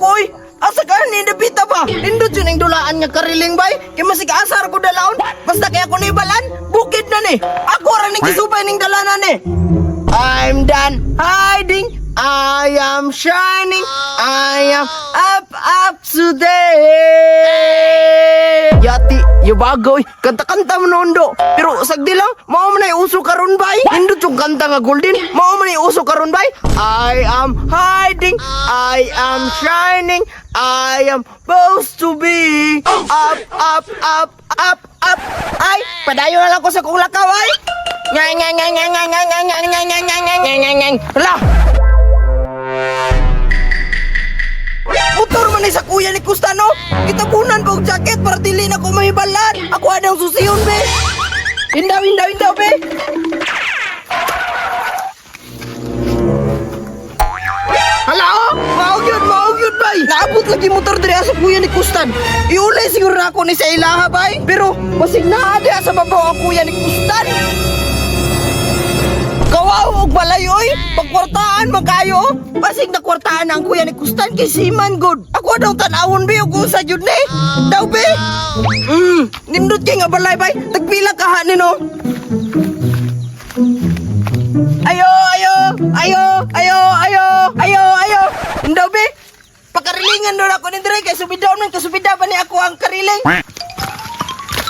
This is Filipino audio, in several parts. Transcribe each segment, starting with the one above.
ko oy. Asa ka ni debita ba? Nindot yun ang dulaan nga kariling bay. Kaya masig asar ko dalaon. Basta kaya ko ni balan, bukid na ni. Ako ra ni kisubay ning dalanan ni. I'm done hiding. I am shining. I am up, up today. Yati, yung bagoy. Kanta-kanta mo nondo. Pero sagdi lang, mao man ay uso karon bay. Hindot yung kanta nga golden. Mao man ay uso karon bay. I am hiding. I am shining. I am supposed to be up, up, up, up, up. Ay, padayo na lang ko sa kong lakaw ay. Ngay, ngay, ngay, ngay, ngay, ngay, ngay, ngay, ngay, ngay, ngay, ngay, ngay. Hala! Motor man sa kuya ni Kustano. Itabunan ko og jacket para dili na ko mahibalan. Ako adang susiyon be. Hindaw, hindaw, hindaw be. Hala oh, maog yun, maog yun bay. Naabot lagi motor diri sa kuya ni Kustan. Iulay siguro na ako ni sa ilaha bay. Pero basig na diha sa babaw ang kuya ni Kustan. Pagkwartaan man kayo. Basig na kwartaan ang kuya ni Kustan kay Siman good. Ako daw tanawon be og usa jud ni. Daw be. Mm, nimdot kay nga balay bay. Tagpila ka ha nino. Ayo, ayo, ayo, ayo, ayo, ayo, ayo. Ndaw be. Pakarilingan doon ako ni Dre kay subidaw man kasubida ba ni ako ang kariling.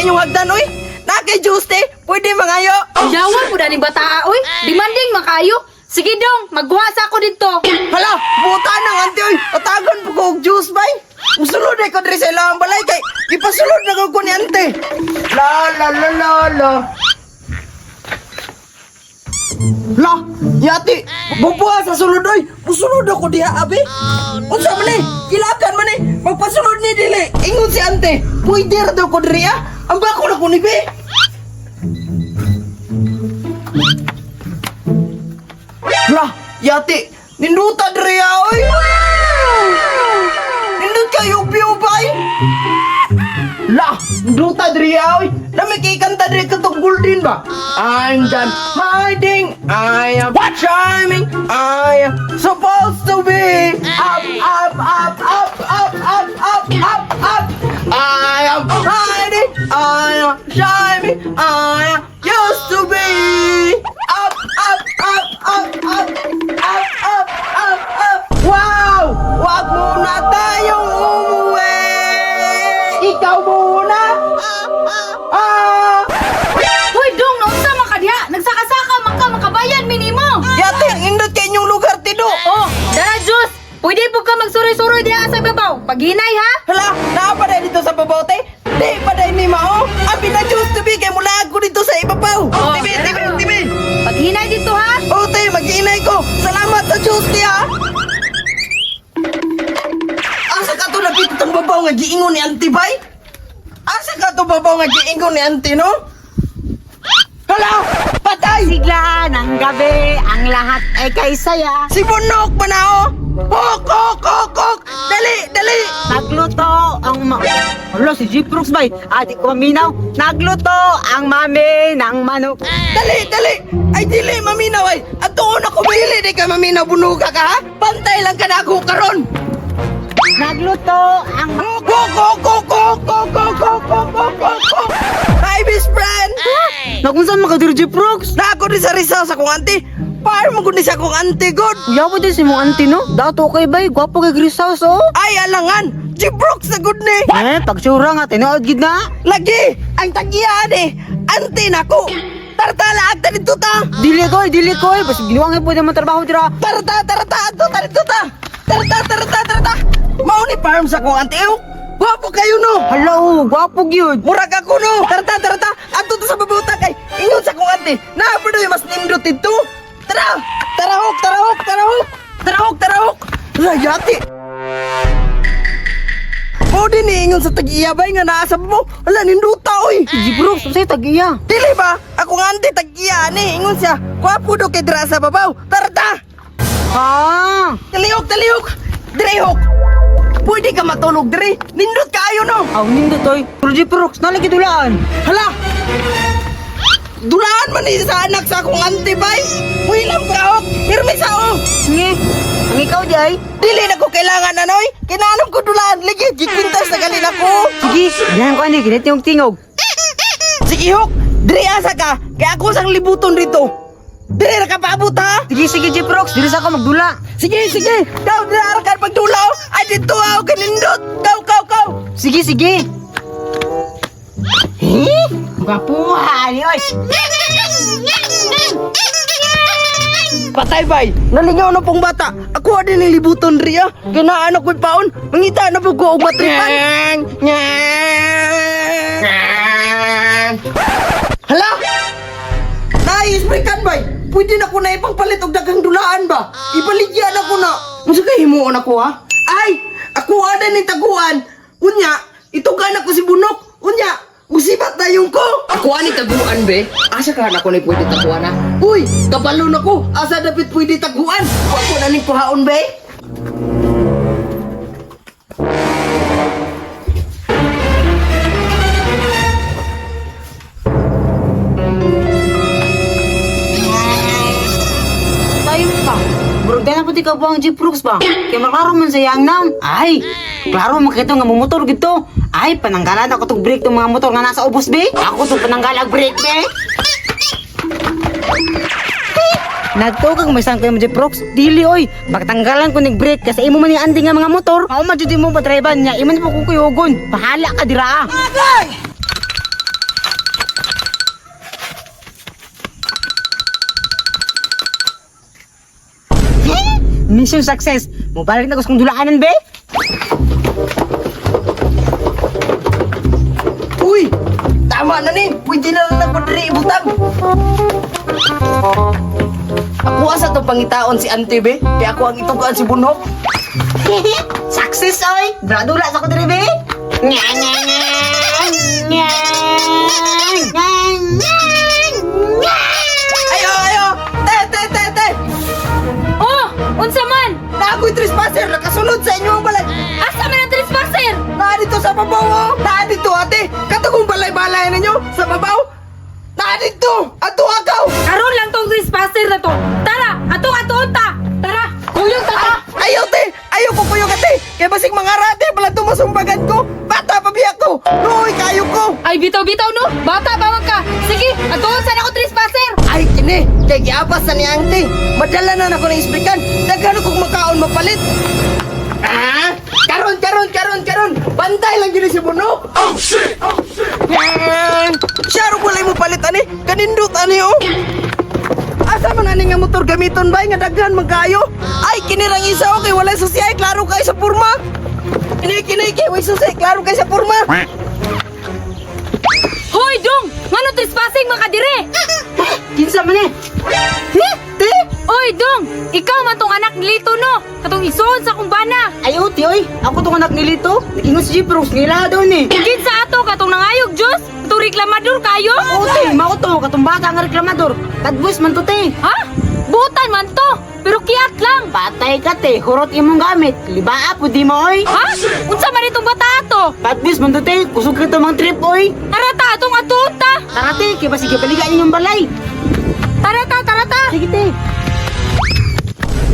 sa inyong hagdan oy. Na kay juice te. Pwede mangayo. Yawan po na ni bata oy. Demanding makayo. Sige dong, maghuwasa ako dito. Hala, buta nang anti oy. Otagon po ko juice bay. Musulod ay ko diri sa ilang balay kay ipasulod na ko ni ante. La la la la la. La, yati, bubuha sa sulod oy. Musulod ako diha abi. Unsa man eh? Kilakan man eh. Magpasulod ni dili. Ingon si ante. Pwede ra daw ko diri ah. Ang bako na ko ni be. La, yati, ninduta diri ah, oy. La, ninduta diri oy. Namikikanta diri katong golden ba? I'm done hiding. I am charming. I am supposed to be up, up, up, up, up, up, up, up, up. I am hiding. I am shining. I am Pwede po ka magsuroy-suroy diha sa babaw. Paghinay ha? Hala, naa pa dahil dito sa babaw, te? Di pa dahil ni Mao? Ang pinag-juice to be, kay mula ako dito sa ibabaw. Oh. Tibi, tibi, tibi. Paghinay dito ha? O, te, mag-iinay ko. Salamat sa juice, ti, ha? Asa ka to napito tong babaw nga giingon ni Auntie Bay? Asa ka to babaw nga giingon ni Auntie, no? Hala, patay! Sigla ng gabi, ang lahat ay kay saya. Si Bunok pa na, oh! Kok, kok, kok, kok! Dali, dali! Nagluto ang ma... Hala, si Jeep Brooks bay. Ati ko minaw. Nagluto ang mami ng manok. Dali, dali! Ay, dili, maminaw, ay! At doon ako bili, di ka maminaw, bunuga ka, ha? Pantay lang ka na ako karon! Nagluto ang... Kok, kok, kok, kok, kok, kok, kok, kok, kok, kok, kok! Hi, best friend! Nakunsan makadir Jeep Brooks? Na ako din sa Rizal sa kong auntie! Paano mo kundi sa kong auntie, God? Mo din si mong auntie no? Dato kay bay, gwapo kay Gris House oh. Ay, alangan! G. Brooks na good ni! Eh, pagsura nga, tinuod gid na. Lagi! Ang tagiyan eh! Auntie na ko! Tartala, agta dito ta! Dili ko, dili ko. Basta ginawa nga pwede man trabaho dira. Tarata, tarata, ato, tarito ta! Tarata, tarata, tarata! Mao ni farm sa ko ante oh. Wapo kayo no. Hello, gwapo gyud. Murag ako no. Tarata, tarata. Ato to sa babuta kay. Ingon sa kong ante. Naapod yung mas nindot ito. Tara. Tarahok, tarahok, tarahok. Tarahok, tarahok. Rayati. Mo din ni ingon sa tag-iya bay nga naa sa mo. Ala ninduta oy. Si Brooks, unsay tagiya? Dili ba? Ako nga ante tag-iya ni ingon siya. Wapo do kay dira sa babaw. Tarata. Ah, Talihok, talihok. Direhok. Pwede ka matulog dire. Nindot kaayo no. aw nindot oy. Pero si Brooks, nalagi dulaan. Hala! Dulaan man ni sa anak sa akong auntie bay. Muhilam ka ok. Hirmi sa o. Nge, ang ikaw di ay? Dili na ko kailangan anoy. Kinanom ko dulaan. Ligi, gikintas na ganin ako. Sige, diyan ko ani, kinit yung tingog. Sige hok. Diri asa ka. Kaya ako sang libuton rito. Diri na ka paabot ha. Sige, sige. Brooks, dili sa ka magdula. Sige, sige. Kau diri ara ka pagdulaw. Ay dito ako kanindot. Kau, kau, kau. Sige, sige. Eh? Kapuhan, oy. Patay bay. Nalingaw na pong bata. Ako din ni libuton riya. Kinaan ako paon. Mangita na po ko og matripan. Hala! Nai-sprayan bay. Pwede na ko na ipangpalit og daghang dulaan ba? Ibaligyan ako na. Musa kay himuon ako ha? Ay, ako ada ni taguan. Unya, itugan ako si Bunok. Unya, musibat na yung ko. Ako ani taguan be. Asa ka na ko ni pwede taguan na. Uy, kabalo na ko. Asa dapat pwede taguan? Ako na ning puhaon dahil na pati ka buang. Brooks ba? Kaya maklaro man sa yang nam. Ay, klaro makita nga mamotor gito. Ay, pananggalan ako tong brake tong mga motor nga nasa ubos, be. Ako tong pananggalag brake, be. Nagtukag may sang kayo mo, G. Brooks. Dili, oy. Pagtanggalan ko ng brake kasi imo man yung anding nga mga motor. Ako man jud mo patriban niya. Imo po kukuyogon. Bahala ka dira. ah. Mission success. Mubalik na ko sa kong dulaanan, be. Ibutang. Ako asa to pangitaon si Auntie Be. Kaya ako ang itugaan si Bunok. Success, oy. Dula-dula sa ko diri, be. Nya, nya, nya. Nya. Nya. Ayo, ayo. Te, te, te, te. Oh, unsa man? Naako'y trespasser. Nakasunod sa inyo ang balay. Asa man ang trespasser? Naa dito sa babaw, Naa dito. Ato agaw. Karon lang tong trespasser na to. Tara, ato ato ta. Tara, kuyog ta ka. Ayaw, te. Ayaw ko kuyo ate. Kaya basig mga rate pala tumasumbagan ko. Bata pa biya ko. Noy, kayo ko. Ay bitaw-bitaw no. Bata pa man ka. Sige, ato sa ako trespasser. Ay, kini, kay giabas na ni auntie. Madala na ako ng isplikan. Daghan kong makaon mapalit. Ah, karon, karon, karon, karon. Bantay lang gini si Bunok. Oh, shit! Oh, shit! Yan! Siya ro pala mo palit, ani. Kanindot, ani, oh. Asa man ani nga motor gamiton ba nga daghan man kayo? Ay kinirang isa okay wala susiyay klaro kay sa porma. Kini kini kay way susay klaro kay sa porma. Hoy dong, ngano trespassing makadire? Kinsa man eh. Te. Oy dong, ikaw man tong anak ni Lito no. Katong isuon sa kumbana. Ay, uti, oy. Ako tong anak ni Lito. Ingon si. Brooks. Ngila daw ni. Kinsa ato katong nangayog Diyos? Katong reklamador kayo? Uti, mao to. Katong bata nga reklamador. Tadbus man to, te. Ha? Butan man to. Pero kiyat lang. Patay ka, te. Hurot imong gamit. Libaa po di mo, oy. Ha? Unsa man itong bata ato? Tadbus man. Kusog ka mang trip, oy. Tarata atong atuta. Tara, te. Kaya ba sige paligaan ninyong balay. Tarata, tarata. Sige, te.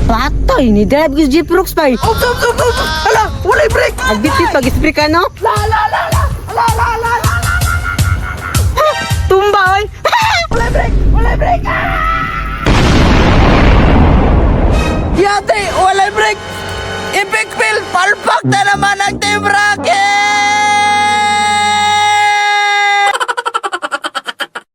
Patay, ni drive ko si G. Brooks, bay. Oh, stop, stop, stop. Hala, walay break. Agbitit pag-spray ka, no? La la la la. La la la la. Tumba, oy. Walay break. Walay break. Ah! Yate, walay break. Epic fail. Palpak na naman ang Team Rocket.